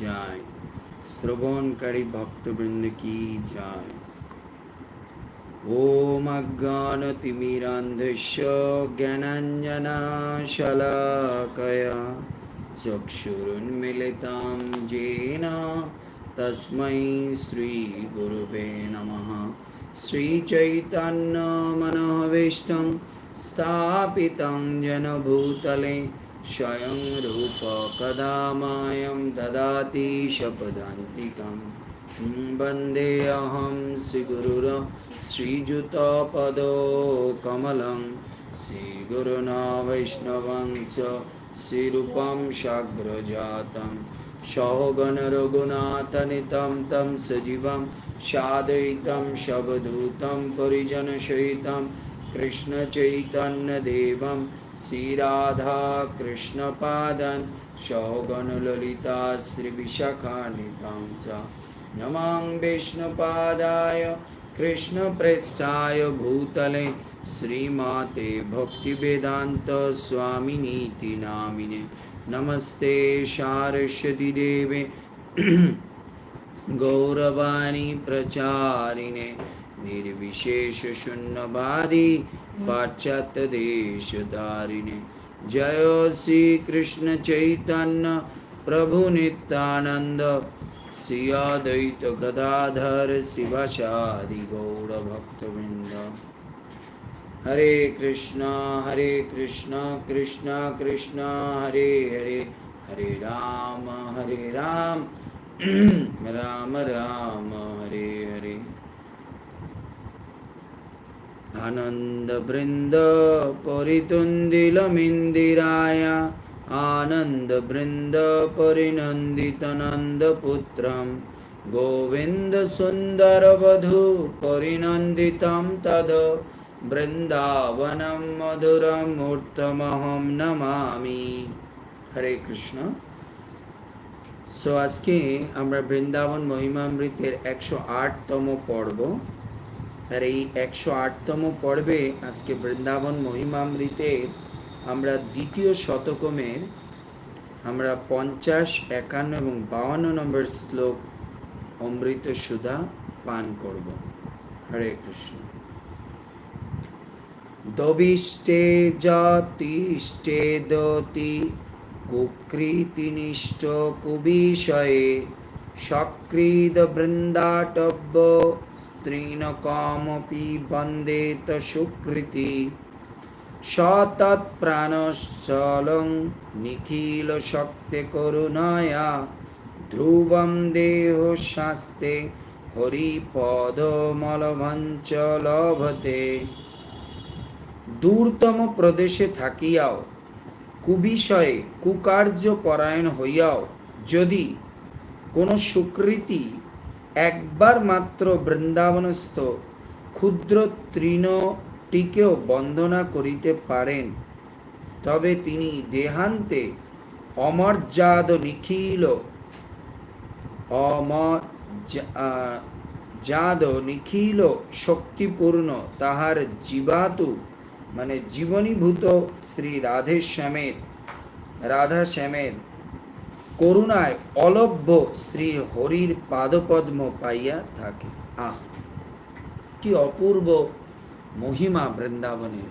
যায় শ্রবণকারী ভক্তবৃন্দ কি যায় ॐ अज्ञानतिमिरान्धस्य ज्ञानाञ्जनाशलाकया चक्षुरुन्मिलितां येन तस्मै श्रीगुरुवे नमः श्रीचैतन्यमनोभीष्टं स्थापितं जनभूतले स्वयं रूप कदा मायं ददाति शपदान्तिकं वन्देऽहं श्रीगुरुर श्रीयुतपदकमलं श्रीगुरुणा वैष्णवं च श्रीरूपं शाग्रजातं। सौगणरघुनाथनितं तं सजीवं सादयितं शवधूतं परिजनसहितं कृष्णचैतन्यदेवं श्रीराधाकृष्णपादन् सौगणललिता श्रीविशाखानितां च नमां विष्णुपादाय कृष्णप्रेष्ठाय भूतले श्रीमाते भक्तिवेदान्त स्वामिनीति नामिने नमस्ते सारस्वतीदेवे गौरवाणी प्रचारिणे निर्विशेषशून्यवादी पाश्चात्यदेशधारिणे जय श्रीकृष्णचैतन्य प्रभुनित्यानन्द श्री अद्वैत गदाधर शिवासादि गौरभक्तवृन्द हरे कृष्ण हरे कृष्ण कृष्ण कृष्ण, हरे हरे हरे राम हरे राम। राम राम, हरे हरे। आनन्दवृन्द परितुन्दिलमिन्दिराय आनन्दवृन्द परिनन्दितनन्दपुत्रं गोविन्दसुन्दरवधू परिनन्दितं तद् বৃন্দাবনম মধুরম মূর্তমহম নমামি হরে কৃষ্ণ সো আজকে আমরা বৃন্দাবন মহিমামৃতের একশো আটতম পর্ব আর এই একশো আটতম পর্বে আজকে বৃন্দাবন মহিমামৃতের আমরা দ্বিতীয় শতকমের আমরা পঞ্চাশ, একান্ন এবং বাউন্ন নম্বর শ্লোক অমৃত সুধা পান করব। হরে কৃষ্ণ। দবিষ্টে জাতিষ্টে দতি কুকৃতিনিষ্ঠ কুবিষয়ে সক্রিদ বৃন্দাটব্য স্ত্রীনকমপি বন্দেত সুকৃতি সতৎপ্রাণশ্চলং নিখিল শক্তে করুণায়া ধ্রুবম দেহ শাস্তে হরিপদমলভঞ্চ লভতে দূরতম প্রদেশে থাকিয়াও কুবিষয়ে কুকার্য পরায়ণ হইয়াও যদি কোনো সুকৃতি একবার মাত্র বৃন্দাবনস্থ ক্ষুদ্র তৃণটিকেও বন্দনা করিতে পারেন। তবে তিনি দেহান্তে অমর্যাদ নিখিল অমর্যাদ নিখিল শক্তিপূর্ণ তাহার জীবাতু মানে জীবনীভূত শ্রী রাধেশ্যামের রাধা শ্যামের করুণায় অলভ্য শ্রী হরির পাদপদ্ম পাইয়া থাকে। আহ, কি অপূর্ব মহিমা বৃন্দাবনের।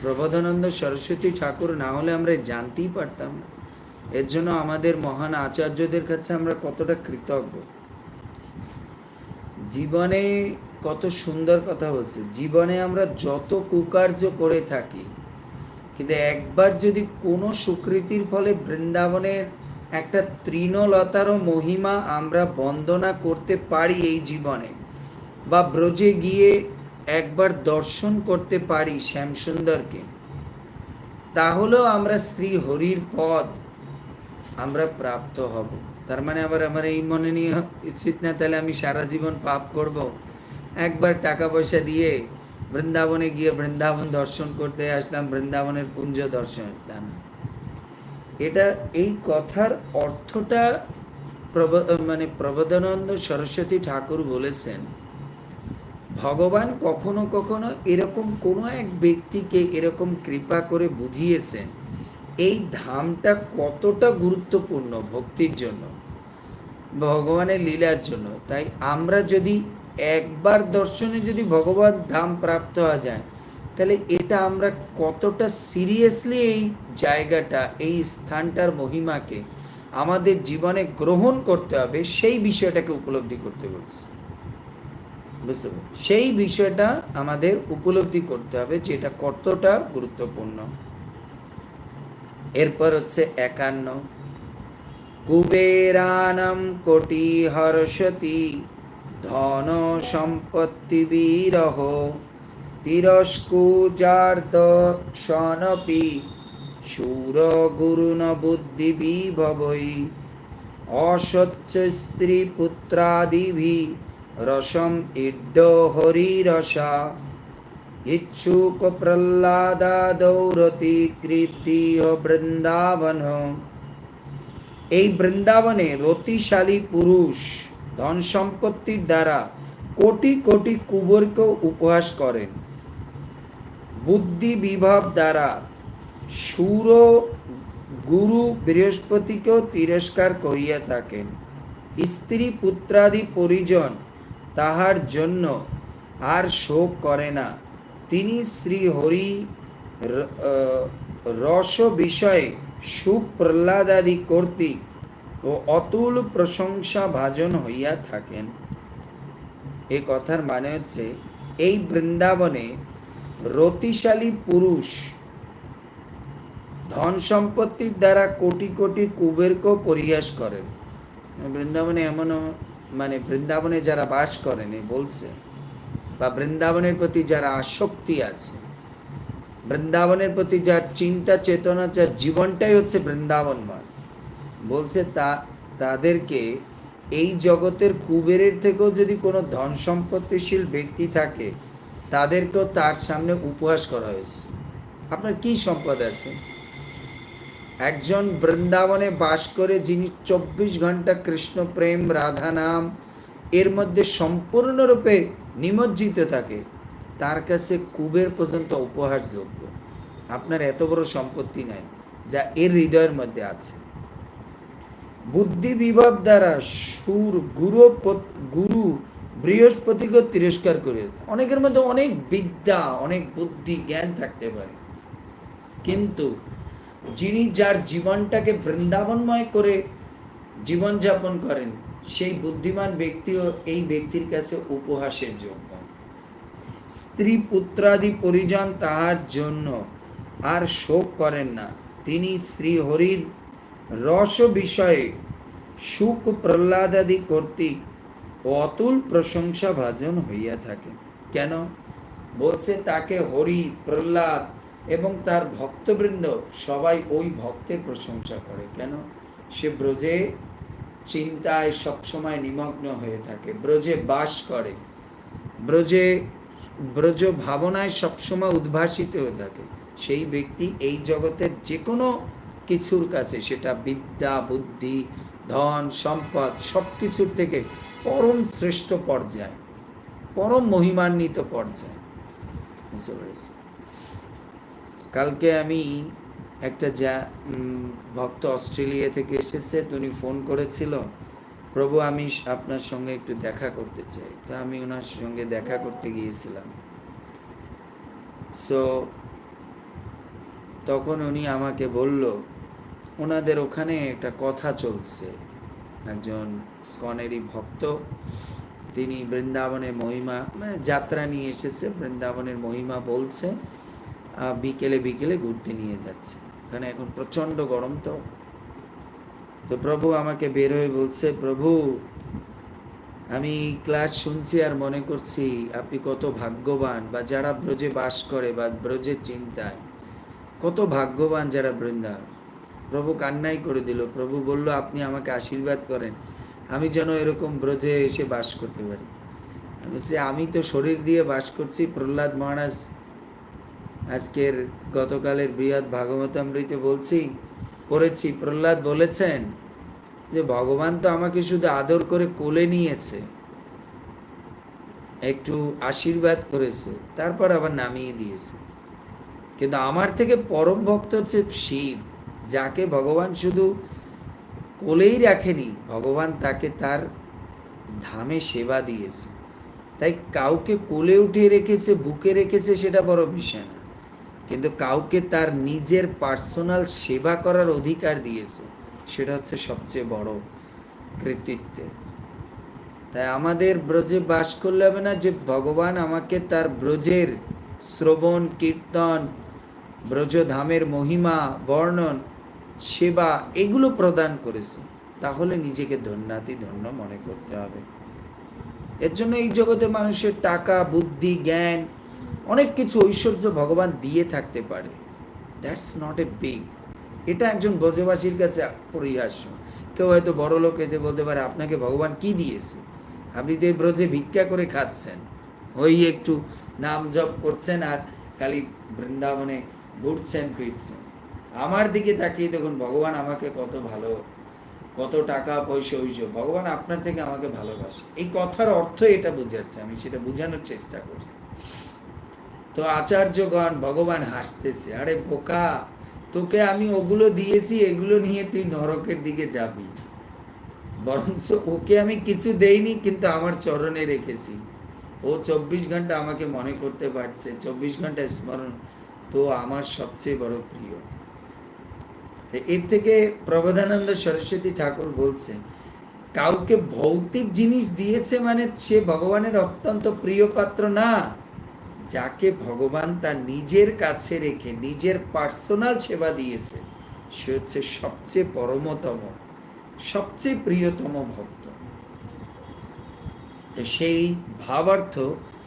প্রবোধানন্দ সরস্বতী ঠাকুর না হলে আমরা জানতেই পারতাম না। এর জন্য আমাদের মহান আচার্যদের কাছে আমরা কতটা কৃতজ্ঞ। জীবনে কত সুন্দর কথা হচ্ছে। জীবনে আমরা যত কুকার্য করে থাকি, কিন্তু একবার যদি কোনো সুকৃতির ফলে বৃন্দাবনের একটা তৃণলতারও মহিমা আমরা বন্দনা করতে পারি এই জীবনে। বা ব্রজে গিয়ে একবার দর্শন করতে পারি শ্যামসুন্দরকে। তাহলেও আমরা শ্রী হরির পদ আমরা প্রাপ্ত হব। তার মানে আবার আমার এই মনে নিয়ে উচিত না, তাহলে আমি সারা জীবন পাপ করব। একবার টাকা পয়সা দিয়ে বৃন্দাবনে গিয়ে বৃন্দাবন দর্শন করতে আসলাম, বৃন্দাবনের কুঞ্জ দর্শন না এটা এই কথার অর্থটা মানে প্রবোধানন্দ সরস্বতী ঠাকুর বলেছেন, ভগবান কখনো কখনো এরকম কোনো এক ব্যক্তিকে এরকম কৃপা করে বুঝিয়েছেন, এই ধামটা কতটা গুরুত্বপূর্ণ ভক্তির জন্য, ভগবানের লীলার জন্য। তাই আমরা যদি একবার দর্শনে যদি ভগবান ধাম প্রাপ্ত হওয়া যায় তাহলে এটা আমরা কতটা সিরিয়াসলি এই জায়গাটা, এই স্থানটার মহিমাকে আমাদের জীবনে গ্রহণ করতে হবে, সেই বিষয়টাকে উপলব্ধি করতে বলছি। বুঝতে সেই বিষয়টা আমাদের উপলব্ধি করতে হবে যে এটা কতটা গুরুত্বপূর্ণ। এরপর হচ্ছে একান্ন। কুবেরানাম কোটি হর্ষতি ধন সম্পত্তি বিরহ। তিরস্কুজার্দ সনপি সুর গুরুন বুদ্ধি বিভবই অসচ্চ স্ত্রী পুত্রাদিভি রসম ইড্ড হরিরসা ইচ্ছুক প্রহ্লাদা দৌরতি কৃতিহ বৃন্দাবন এই বৃন্দাবনে রতিশালী পুরুষ ধন সম্পত্তির দ্বারা কোটি কোটি কুবরকেও উপহাস করেন। বুদ্ধি বিভব দ্বারা সুর গুরু বৃহস্পতিকেও তিরস্কার করিয়া থাকেন। স্ত্রী পুত্রাদি পরিজন তাহার জন্য আর শোক করে না। তিনি শ্রী হরি রস বিষয়ে সুখ প্রহ্লাদাদি কর্তৃক ও অতুল প্রশংসা ভাজন হইয়া থাকেন। এ কথার মানে হচ্ছে, এই বৃন্দাবনে রতিশালী পুরুষ। ধন সম্পত্তির দ্বারা কোটি কোটি কুবেরকেও পরিহাস করেন বৃন্দাবনে এমন মানে বৃন্দাবনে যারা বাস করেন বলছে, বা বৃন্দাবনের প্রতি যারা আসক্তি আছে, বৃন্দাবনের প্রতি যার চিন্তা, চেতনা, যার জীবনটাই হচ্ছে বৃন্দাবনময়। বলছে তা, তাদেরকে এই জগতের কুবেরের থেকেও যদি কোনো ধন সম্পত্তিশীল ব্যক্তি থাকে তাদেরকেও তার সামনে উপহাস করা হয়েছে। আপনার কি সম্পদ আছে? একজন বৃন্দাবনে বাস করে যিনি চব্বিশ ঘণ্টা কৃষ্ণ প্রেম, রাধা নাম, এর মধ্যে সম্পূর্ণরূপে নিমজ্জিত থাকে, তার কাছে কুবের পর্যন্ত উপহাসযোগ্য। আপনার এত বড় সম্পত্তি নাই, যা এর হৃদয়ের মধ্যে আছে। বুদ্ধি বিভাব দ্বারা সুর, গুরু গুরু বৃহস্পতিকে তিরস্কার করে অনেকের মধ্যে অনেক বিদ্যা, অনেক বুদ্ধি, জ্ঞান থাকতে পারে। কিন্তু যিনি যার জীবনটাকে বৃন্দাবনময় করে জীবনযাপন করেন, সেই বুদ্ধিমান ব্যক্তিও এই ব্যক্তির কাছে উপহাসের যোগ্য। স্ত্রী পুত্রাদি পরিজন তাহার জন্য আর শোক করেন না। তিনি শ্রী হরির রস বিষয়ে সুখ প্রহ্লাদাদি কর্তৃক অতুল প্রশংসা ভাজন হইয়া থাকে। কেন? বলছে, তাকে হরি, প্রহ্লাদ এবং তার ভক্তবৃন্দ সবাই ওই ভক্তের প্রশংসা করে। কেন? সে ব্রজে চিন্তায় সবসময় নিমগ্ন হয়ে থাকে, ব্রজে বাস করে, ব্রজে, ব্রজ ভাবনায় সবসময় উদ্ভাসিত হয়ে থাকে। সেই ব্যক্তি এই জগতের যে কোনো কিছুর কাছে, সেটা বিদ্যা, বুদ্ধি, ধন, সম্পদ সব কিছুর থেকে পরম শ্রেষ্ঠ পর্যায়, পরম মহিমান্বিত পর্যায়। বুঝতে পেরেছি? কালকে আমি একটা যা ভক্ত অস্ট্রেলিয়া থেকে এসেছে উনি ফোন করেছিল, প্রভু, আমি আপনার সঙ্গে একটু দেখা করতে চাই। তা আমি ওনার সঙ্গে দেখা করতে গিয়েছিলাম। সো তখন উনি আমাকে বলল, ওনাদের ওখানে একটা কথা চলছে। একজন স্কনেরই ভক্ত। তিনি বৃন্দাবনের মহিমা মানে যাত্রা নিয়ে এসেছে, বৃন্দাবনের মহিমা বলছে বিকেলে বিকেলে ঘুরতে নিয়ে যাচ্ছে। কারণ এখন প্রচণ্ড গরম তো। তো প্রভু আমাকে বের হয়ে বলছে, প্রভু, আমি ক্লাস শুনছি আর মনে করছি আপনি কত ভাগ্যবান, বা যারা ব্রজে বাস করে, বা ব্রজের চিন্তায়, কত ভাগ্যবান যারা বৃন্দাবন। প্রভু কান্নাই করে দিল প্রভু বলল আপনি আমাকে আশীর্বাদ করেন আমি যেন এরকম ব্রজে এসে বাস করতে পারি। আমি বলছি, আমি তো শরীর দিয়ে বাস করছি প্রহ্লাদ মহারাজ আজকের গতকালের বৃহৎ ভাগবতামৃতে বলছি পড়েছি। প্রহ্লাদ বলেছেন যে ভগবান তো আমাকে শুধু আদর করে কোলে নিয়েছে একটু আশীর্বাদ করেছে তারপর আবার নামিয়ে দিয়েছে। কিন্তু আমার থেকে পরম ভক্ত হচ্ছে শিব। যাকে ভগবান শুধু কোলেই রাখেনি, ভগবান তাকে তার ধামে সেবা দিয়েছে। তাই কাউকে কোলে উঠিয়ে রেখেছে, বুকে রেখেছে, সেটা বড় বিষয় না। কিন্তু কাউকে তার নিজের পার্সোনাল সেবা করার অধিকার দিয়েছে, সেটা হচ্ছে সবচেয়ে বড় কৃতিত্বের তাই আমাদের ব্রজে বাস করলে হবে না যে ভগবান আমাকে তার ব্রজের শ্রবণ, কীর্তন, ব্রজধামের মহিমা, বর্ণন সেবা এগুলো প্রদান করেছে, তাহলে নিজেকে ধন্যাতি ধন্য মনে করতে হবে। এর জন্য এই জগতে মানুষের টাকা, বুদ্ধি, জ্ঞান, অনেক কিছু ঐশ্বর্য ভগবান দিয়ে থাকতে পারে। দ্যাটস নট এ বিগ এটা একজন ব্রজবাসীর কাছে পরিহাস্য। কেউ হয়তো বড় লোক এতে বলতে পারে, আপনাকে ভগবান কি দিয়েছে? আপনি তো এই ব্রজে ভিক্ষা করে খাচ্ছেন। ওই একটু নাম জপ করছেন আর খালি বৃন্দাবনে ঘুরছেন, ফিরছেন। আমার দিকে তাকিয়ে দেখুন, ভগবান আমাকে কত ভালো, কত টাকা পয়সা হইছ ভগবান আপনার থেকে আমাকে ভালোবাসে। এই কথার অর্থ এটা বুঝাচ্ছে আমি, সেটা বোঝানোর চেষ্টা করছি। তো আচার্যগণ, ভগবান হাসতেছে, আরে বোকা, তোকে আমি ওগুলো দিয়েছি, এগুলো নিয়ে তুই নরকের দিকে যাবি। বরঞ্চ ওকে আমি কিছু দেইনি, কিন্তু আমার চরণে রেখেছি। ও চব্বিশ ঘণ্টা আমাকে মনে করতে পারছে, চব্বিশ ঘণ্টা স্মরণ, তো আমার সবচেয়ে বড় প্রিয়। তো এর থেকে প্রবোধানন্দ সরস্বতী ঠাকুর বলছে, কাউকে ভৌতিক জিনিস দিয়েছে মানে সে ভগবানের অত্যন্ত প্রিয় পাত্র না। যাকে ভগবান তার নিজের কাছে রেখে নিজের পার্সোনাল সেবা দিয়েছে, সে হচ্ছে সবচেয়ে পরমতম, সবচেয়ে প্রিয়তম ভক্ত। সেই ভাবার্থ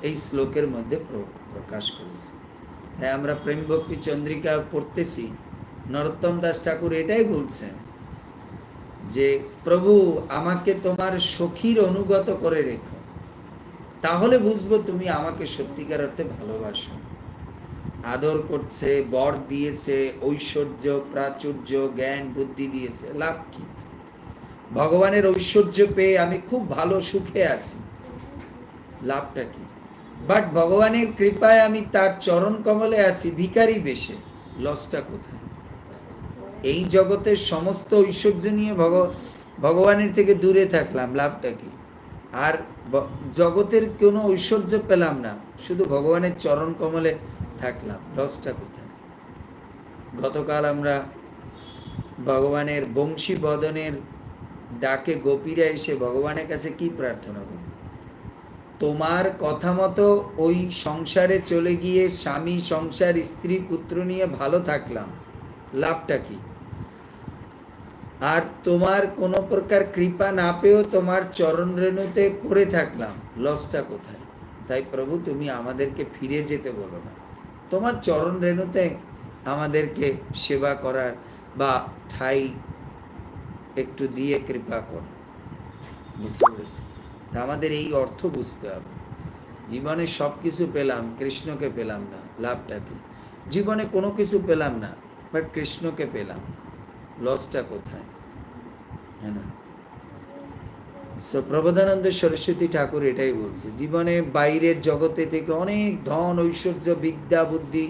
এই শ্লোকের মধ্যে প্রকাশ করেছে। তাই আমরা প্রেম ভক্তি চন্দ্রিকা পড়তেছি। নরোত্তম দাস ঠাকুর এটাই বলছেন যে, প্রভু, আমাকে তোমার সখীর অনুগত করে রেখো। তাহলে বুঝব তুমি আমাকে সত্যিকার অর্থে ভালোবাসো। আদর করছে, বর দিয়েছে, ঐশ্বর্য, প্রাচুর্য, জ্ঞান, বুদ্ধি দিয়েছে, লাভ কি? ভগবানের ঐশ্বর্য পেয়ে আমি খুব ভালো সুখে আছি। লাভটা কি? বাট ভগবানের কৃপায় আমি তার চরণ কমলে আছি, ভিখারি বেশে, লসটা কোথায়? এই জগতের সমস্ত ঐশ্বর্য নিয়ে ভগ ভগবানের থেকে দূরে থাকলাম, লাভটা কি? আর জগতের কোনো ঐশ্বর্য পেলাম না, শুধু ভগবানের চরণ কমলে থাকলাম, লসটা কোথায়? গতকাল আমরা ভগবানের বংশী বদনের ডাকে গোপীরা এসে ভগবানের কাছে কি প্রার্থনা করে তোমার কথা মতো ওই সংসারে চলে গিয়ে স্বামী, সংসার, স্ত্রী, পুত্র নিয়ে ভালো থাকলাম। লাভটা কি? আর তোমার কোনো প্রকার কৃপা না পেয়েও তোমার চরণ রেণুতে পড়ে থাকলাম। লসটা কোথায়? তাই প্রভু, তুমি আমাদেরকে ফিরে যেতে বলো না। তোমার চরণ রেণুতে আমাদেরকে সেবা করার বা ঠাই একটু দিয়ে কৃপা কর। বুঝতে পেরেছি? তা আমাদের এই অর্থ বুঝতে হবে। জীবনে সব কিছু পেলাম, কৃষ্ণকে পেলাম না, লাভটা কি? জীবনে কোনো কিছু পেলাম না বাট কৃষ্ণকে পেলাম। লসটা কোথায়? হ্যাঁ না? সো প্রবোধানন্দ সরস্বতী ঠাকুর এটাই বলছে, জীবনে বাইরের জগতে থেকে অনেক ধন, ঐশ্বর্য, বিদ্যা, বুদ্ধি,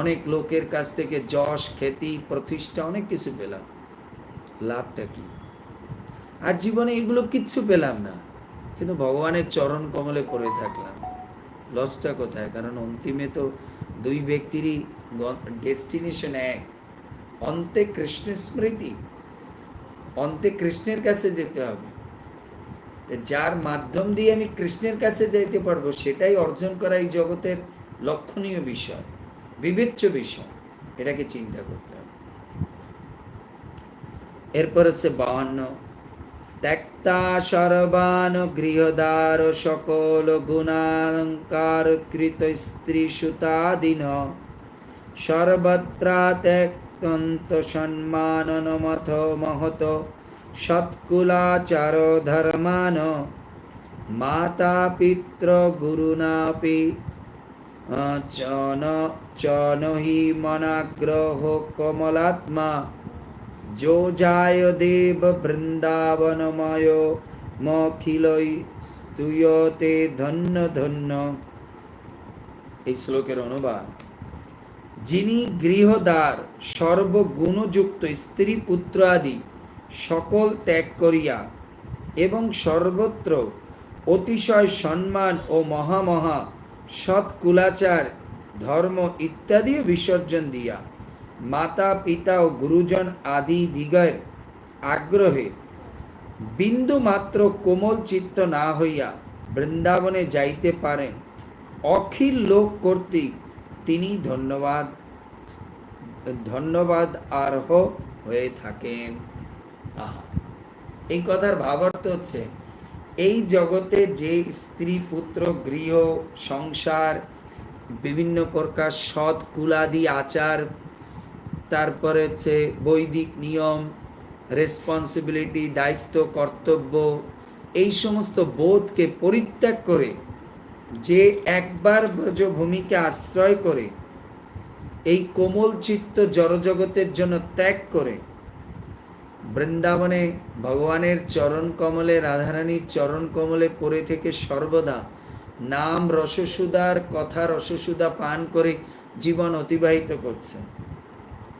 অনেক লোকের কাছ থেকে যশ, খ্যাতি, প্রতিষ্ঠা, অনেক কিছু পেলাম। লাভটা কি? আর জীবনে এগুলো কিচ্ছু পেলাম না, কিন্তু ভগবানের চরণ কমলে পড়ে থাকলাম। লসটা কোথায়? কারণ অন্তিমে তো দুই ব্যক্তিরই ডেস্টিনেশন এক। অন্তে কৃষ্ণ স্মৃতি। অন্তে কৃষ্ণের কাছে যেতে হবে। যার মাধ্যম দিয়ে আমি কৃষ্ণের কাছে যাইতে পারব, সেটাই অর্জন করা এই জগতের লক্ষণীয় বিষয়, বিবেচ্য বিষয়। এটাকে চিন্তা করতে হবে। এরপর হচ্ছে বাহান্ন ত্যক্তা সর্বান গৃহদার সকল গুণালঙ্কার কৃত স্ত্রী সুতাদিন সর্বত্রা অত্যন্ত সম্মান নমথ মহত সৎকুলাচার ধর্মান মাতা পিত্র গুরু গুরুনাপি চন চনহি মনাগ্রহ কমলাত্মা যো যায় দেব বৃন্দাবনময় মখিলই স্তুয়তে ধন্য ধন্য এই শ্লোকের অনুবাদ যিনি গৃহদ্বার, সর্বগুণযুক্ত স্ত্রী পুত্র আদি সকল ত্যাগ করিয়া এবং সর্বত্র অতিশয় সম্মান ও মহামহা সৎকুলাচার ধর্ম ইত্যাদি বিসর্জন দিয়া মাতা, পিতা ও গুরুজন আদি দিগের আগ্রহে বিন্দু মাত্র কোমল চিত্ত না হইয়া বৃন্দাবনে যাইতে পারেন। অখিল লোক কর্তৃক তিনি ধন্যবাদ ধন্যবাদ আর্হ হয়ে থাকেন। আহা, এই কথার ভাবার্থ হচ্ছে, এই জগতে যে স্ত্রী, পুত্র, গৃহ, সংসার, বিভিন্ন প্রকার সৎ, কুলাদি আচার, তারপরে হচ্ছে বৈদিক নিয়ম রেসপন্সিবিলিটি দায়িত্ব, কর্তব্য, এই সমস্ত বোধকে পরিত্যাগ করে যে একবার ব্রজভূমিকে আশ্রয় করে, এই কোমল চিত্ত জড়জগতের জন্য ত্যাগ করে, বৃন্দাবনে ভগবানের চরণ কমলে, রাধারানীর চরণ কমলে পড়ে থেকে সর্বদা নাম রসসুদার, কথা রসসুদা পান করে জীবন অতিবাহিত করছেন।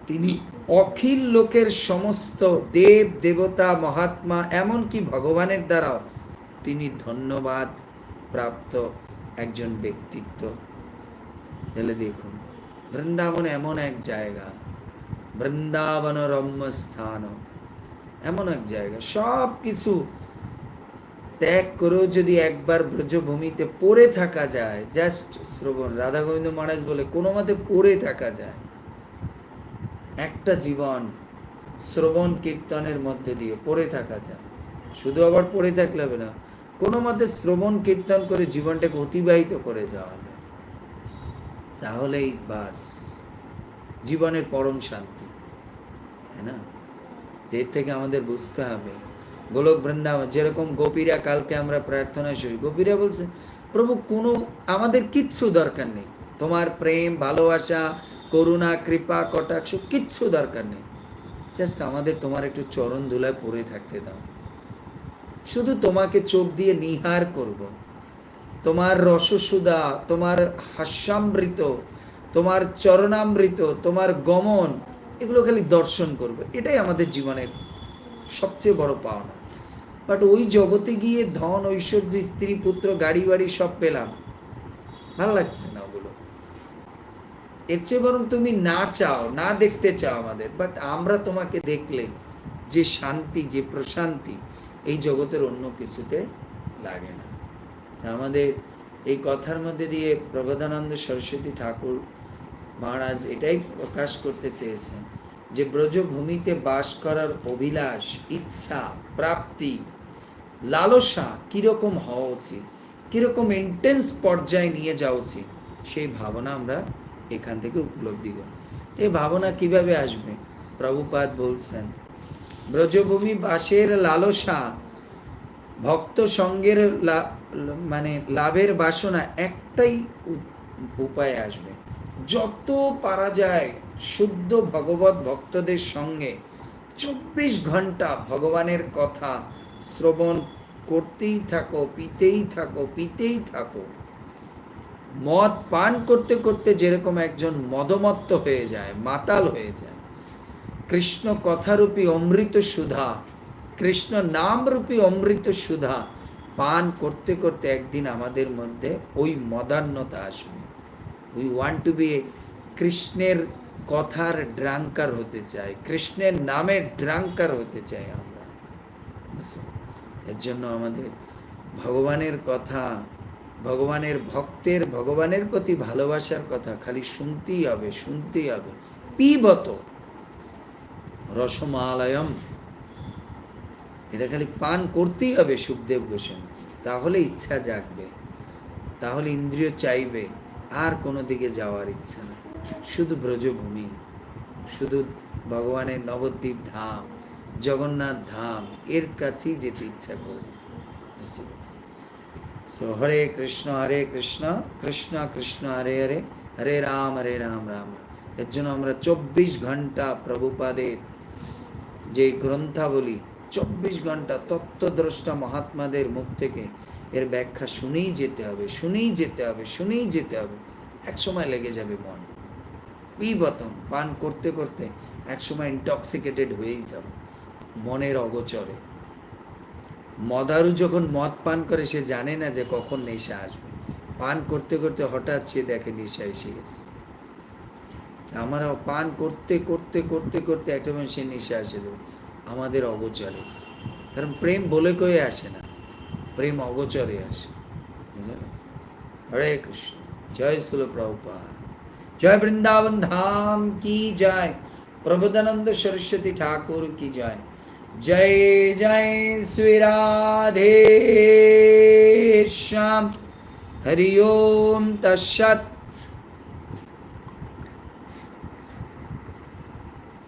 তিনি অখিল লোকের সমস্ত দেব, দেবতা, মহাত্মা, এমনকি ভগবানের দ্বারাও তিনি ধন্যবাদ প্রাপ্ত একজন ব্যক্তিত্ব। তাহলে দেখুন, বৃন্দাবন এমন এক জায়গা, বৃন্দাবন রম্য স্থান এমন এক জায়গা। সব কিছু ত্যাগ করেও যদি একবার ব্রজভূমিতে পড়ে থাকা যায় জাস্ট শ্রবণ রাধা গোবিন্দ মহারাজ বলে কোনো মতে পড়ে থাকা যায়। একটা জীবন শ্রবণ কীর্তনের মধ্যে দিয়ে পড়ে থাকা যায়। শুধু আবার পড়ে থাকলে হবে না কোনো মতে শ্রবণ কীর্তন করে জীবনটাকে অতিবাহিত করে যাওয়া যায়। তাহলেই বাস, জীবনের পরম শান্তি। তাই না? এর থেকে আমাদের বুঝতে হবে। গোলক বৃন্দাবন, যেরকম গোপীরা কালকে আমরা প্রার্থনা শুনি গোপীরা বলছে, প্রভু, কোনো, আমাদের কিচ্ছু দরকার নেই। তোমার প্রেম, ভালোবাসা, করুণা, কৃপা, কটাক্ষ, কিচ্ছু দরকার নেই। জাস্ট আমাদের তোমার একটু চরণ ধুলায় পড়ে থাকতে দাও। শুধু তোমাকে চোখ দিয়ে নিহার করব। তোমার রসসুদা, তোমার হাস্যামৃত, তোমার চরণামৃত, তোমার গমন, এগুলো খালি দর্শন করবে। এটাই আমাদের জীবনের সবচেয়ে বড় পাওনা। বাট ওই জগতে গিয়ে ধন, ঐশ্বর্য, স্ত্রী, পুত্র, গাড়ি, বাড়ি সব পেলাম। ভালো লাগছে না ওগুলো। এর চেয়ে বরং তুমি না চাও, না দেখতে চাও আমাদের। বাট আমরা তোমাকে দেখলে যে শান্তি, যে প্রশান্তি এই জগতের অন্য কিছুতে লাগে না। আমাদের এই কথার মধ্যে দিয়ে প্রবোধানন্দ সরস্বতী ঠাকুর মহারাজ এটাই প্রকাশ করতে চেয়েছেন যে ব্রজভূমিতে বাস করার অভিলাষ, ইচ্ছা, প্রাপ্তি, লালসা কীরকম হওয়া উচিত, কীরকম ইন্টেন্স পর্যায়ে নিয়ে যাওয়া উচিত, সেই ভাবনা আমরা এখান থেকে উপলব্ধি করি। এই ভাবনা কীভাবে আসবে? প্রভুপাদ বলছেন ব্রজভূমি বাসের লালসা, ভক্ত সঙ্গের মানে লাভের বাসনা একটাই উপায় আসবে। যত পারা যায় শুদ্ধ ভগবত ভক্তদের সঙ্গে চব্বিশ ঘণ্টা ভগবানের কথা শ্রবণ করতেই থাকো, পিতেই থাকো পিতেই থাকো। মদ পান করতে করতে যেরকম একজন মদমত্ত হয়ে যায়, মাতাল হয়ে যায়। কৃষ্ণ কথারূপী অমৃত সুধা, কৃষ্ণ নামরূপী অমৃত সুধা পান করতে করতে একদিন আমাদের মধ্যে ওই মদান্যতা আসবে। উই ওয়ান্ট টু বি কৃষ্ণের কথার ড্রাঙ্কার হতে চাই, কৃষ্ণের নামের ড্রাঙ্কার হতে চাই আমরা? এর জন্য আমাদের ভগবানের কথা, ভগবানের ভক্তের, ভগবানের প্রতি ভালোবাসার কথা খালি শুনতেই হবে শুনতেই হবে। পিবত। রসমালয়ম। এটা খালি পান করতেই হবে, সুখদেব গোস্বামী। তাহলে ইচ্ছা জাগবে, তাহলে ইন্দ্রিয় চাইবে, আর কোনো দিকে যাওয়ার ইচ্ছা না। শুধু ব্রজভূমি, শুধু ভগবানের নবদ্বীপ ধাম, জগন্নাথ ধাম, এর কাছেই যেতে ইচ্ছা করবে। সো হরে কৃষ্ণ হরে কৃষ্ণ কৃষ্ণ কৃষ্ণ, হরে হরে হরে রাম হরে রাম রাম। এর জন্য আমরা চব্বিশ ঘণ্টা প্রভুপাদের যে গ্রন্থাবলী চব্বিশ ঘণ্টা তত্ত্বদ্রষ্টা মহাত্মাদের মুখ থেকে এর ব্যাখ্যা শুনেই যেতে হবে, শুনেই যেতে হবে, শুনেই যেতে হবে। এক সময় লেগে যাবে মন। পিবতম পান করতে করতে এক সময় ইনটক্সিকেটেড হয়েই যাব, মনের অগোচরে। মদারু যখন মদ পান করে, সে জানে না যে কখন নেশা আসবে। পান করতে করতে হঠাৎ সে দেখে নেশা এসে গেছে। আমরাও পান করতে করতে করতে করতে একটা সময় সে নেশা এসে দেবে আমাদের অগোচরে। কারণ প্রেম বলে কয়ে আসে না? প্রেম অগোচরে আসে? হরে কৃষ্ণ। জয় শিল প্রভুপাদ। জয় বৃন্দাবন ধাম কি জয় প্রবোধানন্দ সরস্বতী ঠাকুর কি জয় জয় জয় শ্রী রাধে শ্যাম। হরি ওম তৎসৎ।